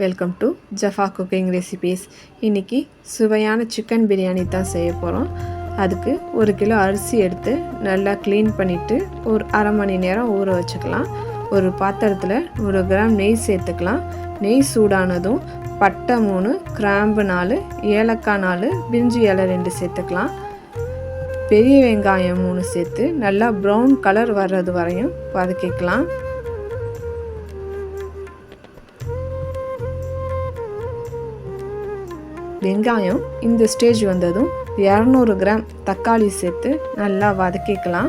Welcome to Jafa cooking recipes இன்றைக்கி சுவையான chicken biryani தான் செய்ய போகிறோம் அதுக்கு ஒரு கிலோ அரிசி எடுத்து நல்லா க்ளீன் பண்ணிவிட்டு ஒரு அரை மணி நேரம் ஊற வச்சுக்கலாம். ஒரு பாத்திரத்தில் நூறு கிராம் நெய் சேர்த்துக்கலாம். நெய் சூடானதும் பட்டை மூணு கிராம்பு நாலு ஏலக்காய் நாலு பிரிஞ்சி இலை ரெண்டு சேர்த்துக்கலாம். பெரிய வெங்காயம் மூணு சேர்த்து நல்லா ப்ரௌன் கலர் வர்றது வரையும் வதக்கிக்கலாம். வெங்காயம் இந்த ஸ்டேஜ் வந்ததும் இரநூறு கிராம் தக்காளி சேர்த்து நல்லா வதக்கிக்கலாம்.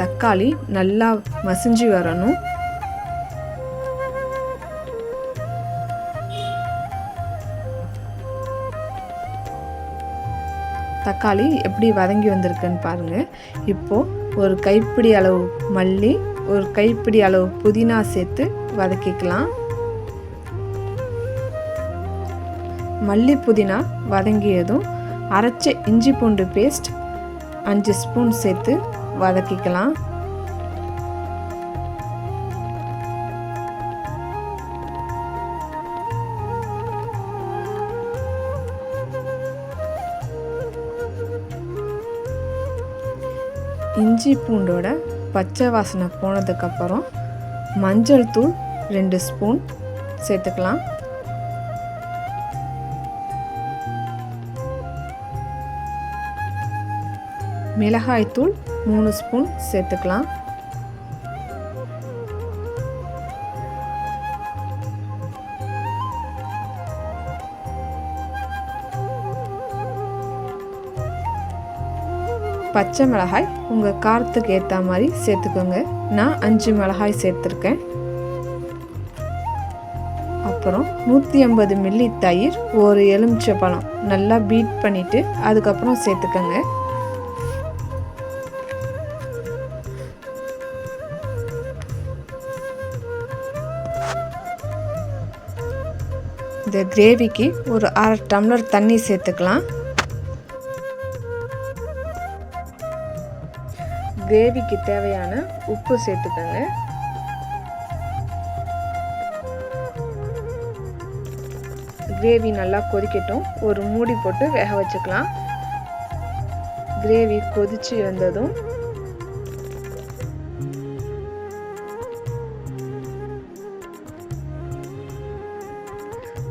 தக்காளி நல்லா மசிஞ்சு வரணும். தக்காளி எப்படி வதங்கி வந்திருக்குன்னு பாருங்கள் இப்போது ஒரு கைப்பிடி அளவு மல்லி ஒரு கைப்பிடி அளவு புதினா சேர்த்து வதக்கிக்கலாம். மல்லி புதினா வதங்கியதும் அரைச்ச இஞ்சி பூண்டு பேஸ்ட் அஞ்சு ஸ்பூன் சேர்த்து வதக்கிக்கலாம். இஞ்சி பூண்டோட பச்சை வாசனை போனதுக்கப்புறம் மஞ்சள் தூள் ரெண்டு ஸ்பூன் சேர்த்துக்கலாம். மிளகாய்த்தூள் மூணு ஸ்பூன் சேர்த்துக்கலாம். பச்சை மிளகாய் உங்கள் காரத்துக்கு ஏற்ற மாதிரி சேர்த்துக்கோங்க. நான் அஞ்சு மிளகாய் சேர்த்துருக்கேன். அப்புறம் நூற்றி ஐம்பது மில்லி தயிர் ஒரு எலுமிச்சை பழம் நல்லா பீட் பண்ணிவிட்டு அதுக்கப்புறம் சேர்த்துக்கோங்க. இந்த கிரேவிக்கு ஒரு அரை டம்ளர் தண்ணி சேர்த்துக்கலாம். கிரேவிக்கு தேவையான உப்பு சேர்த்துக்கோங்க. கிரேவி நல்லா கொதிக்கட்டும். ஒரு மூடி போட்டு வேக வச்சுக்கலாம். கிரேவி கொதிச்சு வந்ததும்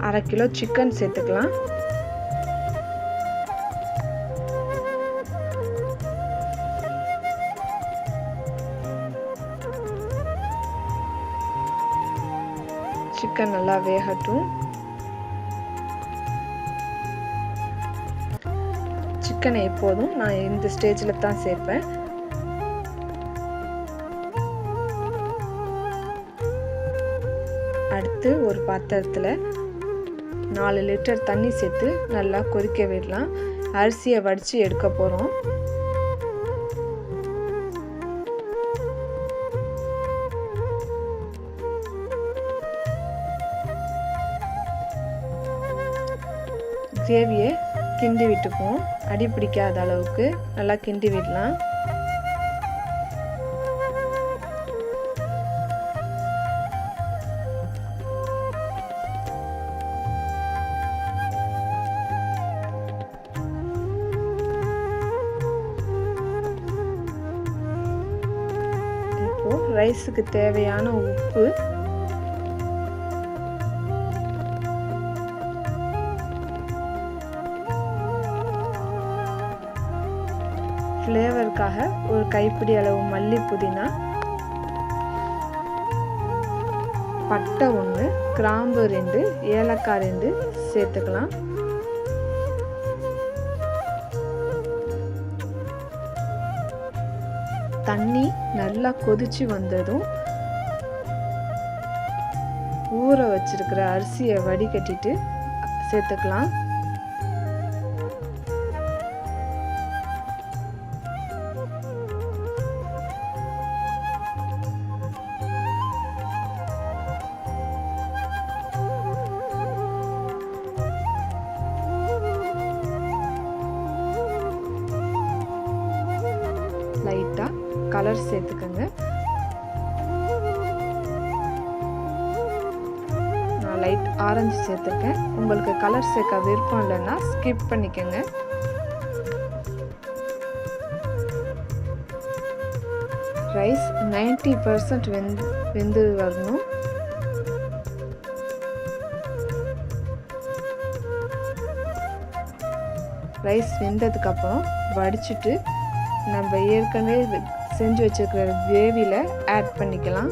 அரை கிலோ சிக்கன் சேர்த்துக்கலாம். சிக்கன் நல்லா வேகட்டும். சிக்கனை எப்போதும் நான் இந்த ஸ்டேஜில் தான் சேர்ப்பேன். அடுத்து ஒரு பாத்திரத்தில் நாலு லிட்டர் தண்ணி சேர்த்து நல்லா கொதிக்க விடலாம். அரிசியை வடித்து எடுக்க போகிறோம் கிரேவியை கிண்டி விட்டுப்போம் அடி பிடிக்காத அளவுக்கு நல்லா கிண்டி விடலாம். ரைஸுக்கு தேவையான உப்பு. ஃப்ளேவருக்காக ஒரு கைப்பிடி அளவு மல்லி புதினா பட்டை ஒன்று கிராம்பு ரெண்டு ஏலக்காய் ரெண்டு சேர்த்துக்கலாம். தண்ணி நல்லா கொதிச்சு வந்ததும் ஊற வச்சிருக்கிற அரிசியை வடிகட்டிட்டு சேர்த்துக்கலாம். லைட்டாக கலர் சேர்த்துக்கோங்க. நான் லைட் ஆரஞ்சு சேர்த்துருக்கேன். உங்களுக்கு கலர் சேர்க்க விருப்பம் இல்லைன்னா ஸ்கிப் பண்ணிக்கோங்க. ரைஸ் நைன்டி பர்சன்ட் வெந்து வெந்து வரணும். ரைஸ் வெந்ததுக்கப்புறம் வடிச்சிட்டு நம்ம ஏற்கனவே செஞ்சு வச்சுருக்கிற கிரேவியில் ஆட் பண்ணிக்கலாம்.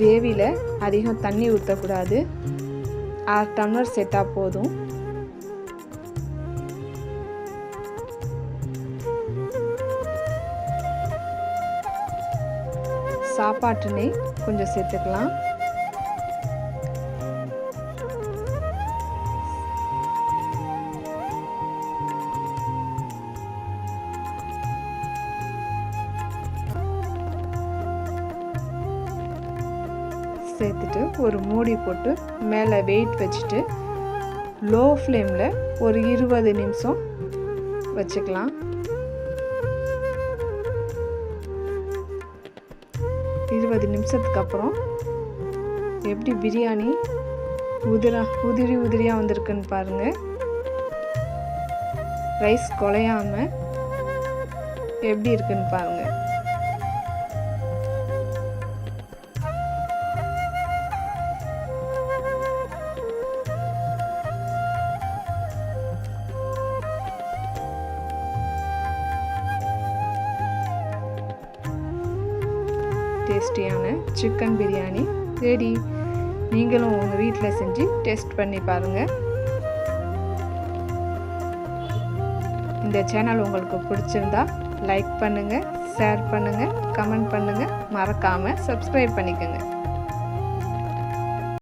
கிரேவியில் அதிகம் தண்ணி ஊற்றக்கூடாது ஆறு டம்ளர் சேர்த்தா போதும். சாப்பாட்டு நெய் கொஞ்சம் சேர்த்துக்கலாம். சேர்த்துட்டு ஒரு மூடி போட்டு மேலே வெயிட் வச்சுட்டு லோ ஃப்ளேமில் ஒரு இருபது நிமிஷம் வச்சுக்கலாம். இருபது நிமிஷத்துக்கு அப்புறம் எப்படி பிரியாணி உதிரா உதிரி உதிரியாக வந்திருக்குன்னு பாருங்கள் ரைஸ் குலையாமல் எப்படி இருக்குன்னு பாருங்கள் டேஸ்டியான சிக்கன் பிரியாணி. சரி நீங்களும் உங்கள் வீட்டில் செஞ்சு டெஸ்ட் பண்ணி பாருங்கள் இந்த சேனல் உங்களுக்கு பிடிச்சிருந்தா லைக் பண்ணுங்கள் ஷேர் பண்ணுங்கள் கமெண்ட் பண்ணுங்கள் மறக்காமல் சப்ஸ்கிரைப் பண்ணிக்கோங்க.